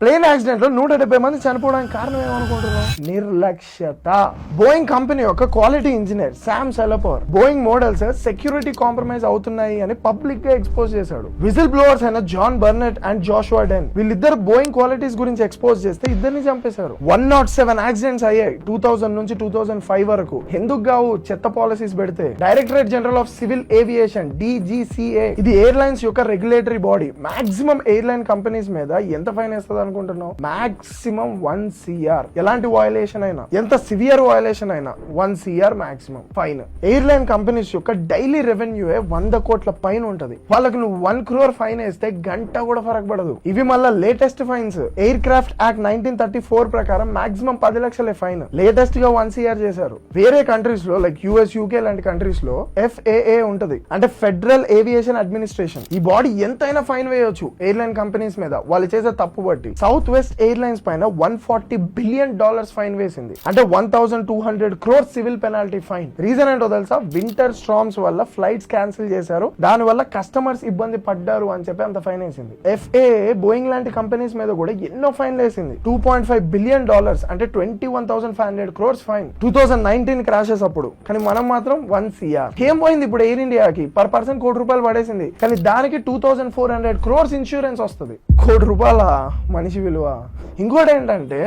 Plane యాక్సిడెంట్లో నూట డెబ్బై మంది చనిపోవడానికి కారణం ఏమనుకుంటున్నాం నిర్లక్ష్యత. బోయింగ్ కంపెనీ యొక్క quality engineer Sam Salehpour Boeing models security compromise అవుతున్నాయి అని పబ్లిక్గా ఎక్స్పోజ్ చేశాడు. విజిల్ బ్లోవర్స్ అయిన John Barnett and Joshua Dean వీళ్ళిద్దరు బోయింగ్ క్వాలిటీస్ గురించి ఎక్స్పోజ్ చేస్తే ఇద్దరిని చంపేశారు. వన్ నాట్ సెవెన్ యాక్సిడెంట్స్ అయ్యాయి టూ థౌసండ్ నుంచి టూ థౌసండ్ ఫైవ్ వరకు. ఎందుకు కావు చెత్త పాలసీస్ పెడితే. Directorate general of civil aviation DGCA ఇది ఎయిర్లైన్స్ యొక్క regulatory body maximum airline companies మీద ఎంత ఫైన్ వేస్తుంది అనుకుంటున్నావు? మాక్సిమం వన్ సిఆర్ ఎలాంటి వయలేషన్ అయినా ఎంత సివియర్ వయలేషన్ అయినా one CR maximum fine airline companies యొక్క డైలీ రెవెన్యూ వంద కోట్ల పైన ఉంటది. వాళ్ళకి నువ్వు వన్ క్రోర్ ఫైన్ వేస్తే గంట కూడా ఫరక్ పడదు ఇవి మళ్ళీ latest fines aircraft act nineteen thirty four ప్రకారం మాక్సిమం పది లక్షలే ఫైన్ లేటెస్ట్గా వన్ సిఆర్ చేశారు. వేరే కంట్రీస్లో లైక్ యుఎస్ యూకే లాంటి కంట్రీస్లో ఎఫ్ఏఏ ఉంటది. అంటే ఫెడరల్ ఏవియేషన్ అడ్మినిస్ట్రేషన్ ఈ బాడీ ఎంతైనా ఫైన్ వేయొచ్చు ఎయిర్లైన్ కంపెనీస్ మీద. వాళ్ళు చేసే తప్పు బట్టి సౌత్ వెస్ట్ ఎయిర్లైన్స్ పైన one forty billion dollars fine వేసింది. అంటే one thousand two hundred crore civil penalty fine. Reason ఏంటో తెలుసా? వింటర్ స్ట్రామ్స్ వల్ల ఫ్లైట్స్ క్యాన్సిల్ చేశారు. దాని వల్ల కస్టమర్స్ ఇబ్బంది పడ్డారు అని చెప్పి అంత ఫైన్ వేసింది. ఎఫ్ఏఏ బోయింగ్ లాంటి కంపెనీస్ మీద కూడా ఎన్నో ఫైన్ వేసింది. Two point five billion dollars అంటే twenty one thousand five hundred crores fine. Two thousand nineteen crashes అప్పుడు. కానీ మనం మాత్రం వన్ సిఆర్. ఏం పోయింది ఇప్పుడు ఎయిర్ ఇండియాకి? పర్ పర్సన్ కోటి రూపాయలు పడేసింది. కానీ దానికి two thousand four hundred crores insurance వస్తుంది. కోటి రూపాయల మనిషి విలువ. ఇంకోటి ఏంటంటే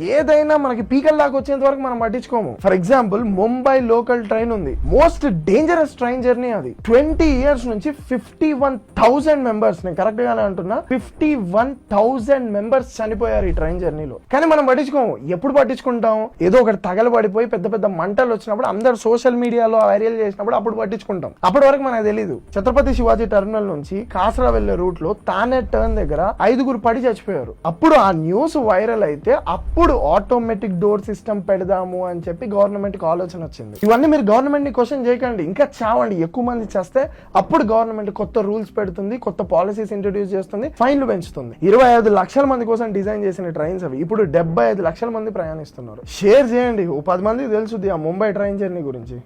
ఏదైనా మనకి పీకల్ దాకా వచ్చేంత వరకు మనం పట్టించుకోము. For example Mumbai local train ఉంది. మోస్ట్ డేంజరస్ ట్రైన్ జర్నీ అది. ట్వంటీ ఇయర్స్ నుంచి ఫిఫ్టీ వన్ థౌసండ్ మెంబర్స్ నేను కరెక్ట్ గానే అంటున్నా ఫిఫ్టీ వన్ థౌసండ్ మెంబర్స్ చనిపోయారు ఈ ట్రైన్ జర్నీలో కానీ మనం పట్టించుకోము. ఎప్పుడు పట్టించుకుంటాం? ఏదో ఒకటి తగలబడిపోయి పెద్ద పెద్ద మంటలు వచ్చినప్పుడు అందరు సోషల్ మీడియాలో వైరల్ చేసినప్పుడు అప్పుడు పట్టించుకుంటాం. అప్పటి వరకు మనకు తెలియదు ఛత్రపతి శివాజీ టెర్మినల్ నుంచి కాసరా వెళ్ళే రూట్లో తానే టర్న్ దగ్గర ఐదుగురు పడి చచ్చిపోయారు. అప్పుడు ఆ న్యూస్ వైరల్ అయితే అప్పుడు ఆటోమేటిక్ డోర్ సిస్టమ్ పెడదాము అని చెప్పి గవర్నమెంట్కి ఆలోచన వచ్చింది. ఇవన్నీ మీరు గవర్నమెంట్ని క్వశ్చన్ చేయకండి. ఇంకా చావండి. ఎక్కువ మంది చేస్తే అప్పుడు గవర్నమెంట్ కొత్త రూల్స్ పెడుతుంది కొత్త పాలసీస్ ఇంట్రడ్యూస్ చేస్తుంది ఫైన్లు పెంచుతుంది. ఇరవై ఐదు లక్షల మంది కోసం డిజైన్ చేసిన ట్రైన్స్ అవి ఇప్పుడు డెబ్బై ఐదు లక్షల మంది ప్రయాణిస్తున్నారు. షేర్ చేయండి. ఓ పది మంది తెలుసుది ఆ ముంబై ట్రైన్ జర్నీ గురించి.